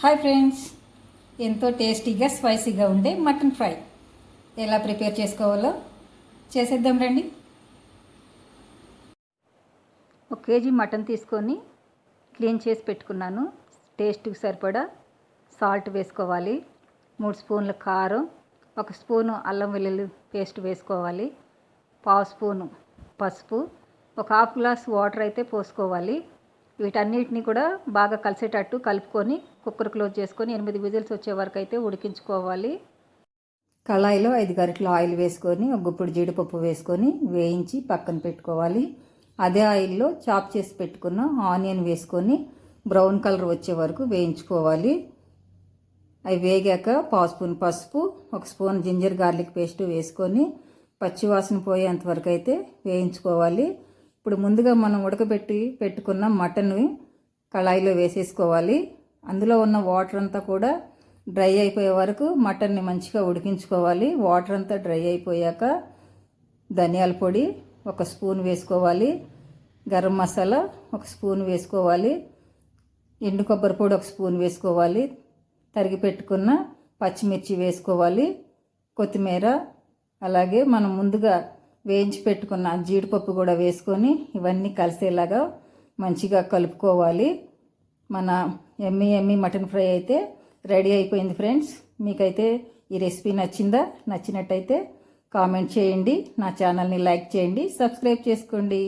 Hi friends. ఎంతో టేస్టీగా స్పైసీగా ఉండే మటన్ ఫ్రై. ఎలా ప్రిపేర్ చేసుకోవాలో చేసేద్దాం రండి. ఒక కేజీ మటన్ తీసుకొని క్లీన్ చేసి పెట్టుకున్నాను. టేస్ట్కి సరిపడా సాల్ట్ వేసుకోవాలి. మూడు స్పూన్ల కారం ఒక స్పూను అల్లం వెల్లుల్లి పేస్ట్ వేసుకోవాలి. పావు స్పూను పసుపు ఒక హాఫ్ గ్లాస్ వాటర్ అయితే పోసుకోవాలి. వీటన్నిటిని కూడా బాగా కలిసేటట్టు కలుపుకొని కుక్కర్ క్లోజ్ చేసుకొని ఎనిమిది విజిల్స్ వచ్చే వరకు అయితే ఉడికించుకోవాలి. కళాయిలో ఐదు గరిటలు ఆయిల్ వేసుకొని ఒక గుప్పుడు జీడిపప్పు వేసుకొని వేయించి పక్కన పెట్టుకోవాలి. అదే ఆయిల్లో చాప్ చేసి పెట్టుకున్న ఆనియన్ వేసుకొని బ్రౌన్ కలర్ వచ్చే వరకు వేయించుకోవాలి. అవి వేగాక పావు స్పూన్ పసుపు ఒక స్పూన్ జింజర్ గార్లిక్ పేస్ట్ వేసుకొని పచ్చివాసన పోయేంత వరకు అయితే వేయించుకోవాలి. ఇప్పుడు ముందుగా మనం ఉడకబెట్టి పెట్టుకున్న మటన్ కళాయిలో వేసేసుకోవాలి. అందులో ఉన్న వాటర్ అంతా కూడా డ్రై అయిపోయే వరకు మటన్ని మంచిగా ఉడికించుకోవాలి. వాటర్ అంతా డ్రై అయిపోయాక ధనియాల పొడి ఒక స్పూన్ వేసుకోవాలి. గరం మసాలా ఒక స్పూన్ వేసుకోవాలి. ఎండు కొబ్బరి పొడి ఒక స్పూన్ వేసుకోవాలి. తరిగి పెట్టుకున్న పచ్చిమిర్చి వేసుకోవాలి. కొత్తిమీర. అలాగే మనం ముందుగా వేయించి పెట్టుకున్న జీడిపప్పు కూడా వేసుకొని ఇవన్నీ కలిసేలాగా మంచిగా కలుపుకోవాలి. మన ఎమ్మి ఎమ్మి మటన్ ఫ్రై అయితే రెడీ అయిపోయింది ఫ్రెండ్స్. మీకైతే ఈ రెసిపీ నచ్చిందా? నచ్చినట్టయితే కామెంట్ చేయండి. నా ఛానల్ని లైక్ చేయండి. సబ్స్క్రైబ్ చేసుకోండి.